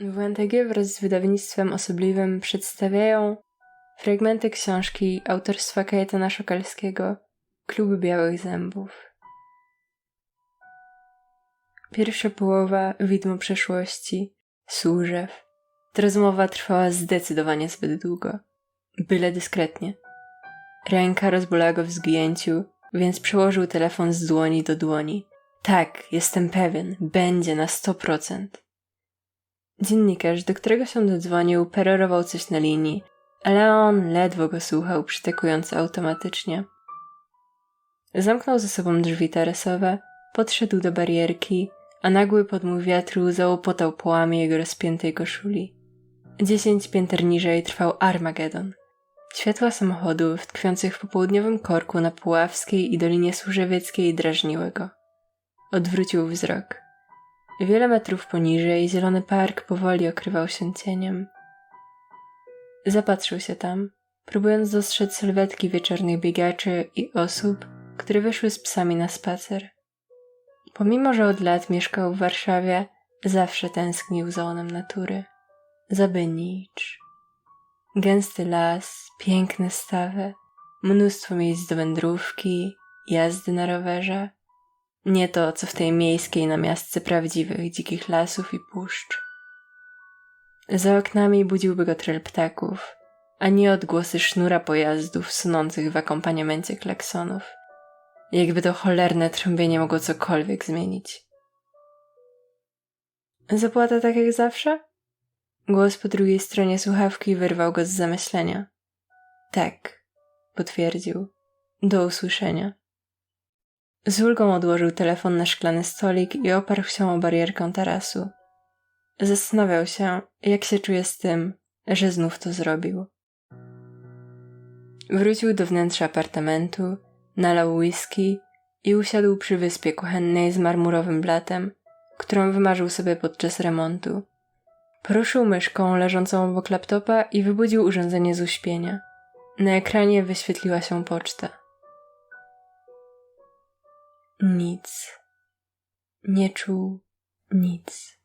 WNTG wraz z wydawnictwem osobliwym przedstawiają fragmenty książki autorstwa Kajetana Szokalskiego Kluby Białych Zębów. Pierwsza połowa widmo przeszłości, służew. Ta rozmowa trwała zdecydowanie zbyt długo. Byle dyskretnie. Ręka rozbolała go w zgięciu, więc przełożył telefon z dłoni do dłoni. Tak, jestem pewien, będzie na sto procent. Dziennikarz, do którego się dodzwonił, perorował coś na linii, ale on ledwo go słuchał, przytakując automatycznie. Zamknął ze sobą drzwi tarasowe, podszedł do barierki, a nagły podmuch wiatru załopotał połamie jego rozpiętej koszuli. Dziesięć pięter niżej trwał Armagedon. Światła samochodów tkwiących w popołudniowym korku na Puławskiej i Dolinie Służewieckiej drażniły go. Odwrócił wzrok. Wiele metrów poniżej zielony park powoli okrywał się cieniem. Zapatrzył się tam, próbując dostrzec sylwetki wieczornych biegaczy i osób, które wyszły z psami na spacer. Pomimo, że od lat mieszkał w Warszawie, zawsze tęsknił za onem natury. Za Bynicz. Gęsty las, piękne stawy, mnóstwo miejsc do wędrówki, jazdy na rowerze. Nie to, co w tej miejskiej namiastce prawdziwych, dzikich lasów i puszcz. Za oknami budziłby go tryl ptaków, a nie odgłosy sznura pojazdów sunących w akompaniamencie klaksonów. Jakby to cholerne trąbienie mogło cokolwiek zmienić. Zapłata tak jak zawsze? Głos po drugiej stronie słuchawki wyrwał go z zamyślenia. Tak, potwierdził. Do usłyszenia. Z ulgą odłożył telefon na szklany stolik i oparł się o barierkę tarasu. Zastanawiał się, jak się czuje z tym, że znów to zrobił. Wrócił do wnętrza apartamentu, nalał whisky i usiadł przy wyspie kuchennej z marmurowym blatem, którą wymarzył sobie podczas remontu. Poruszył myszką leżącą obok laptopa i wybudził urządzenie z uśpienia. Na ekranie wyświetliła się poczta. Nic. Nie czuł nic.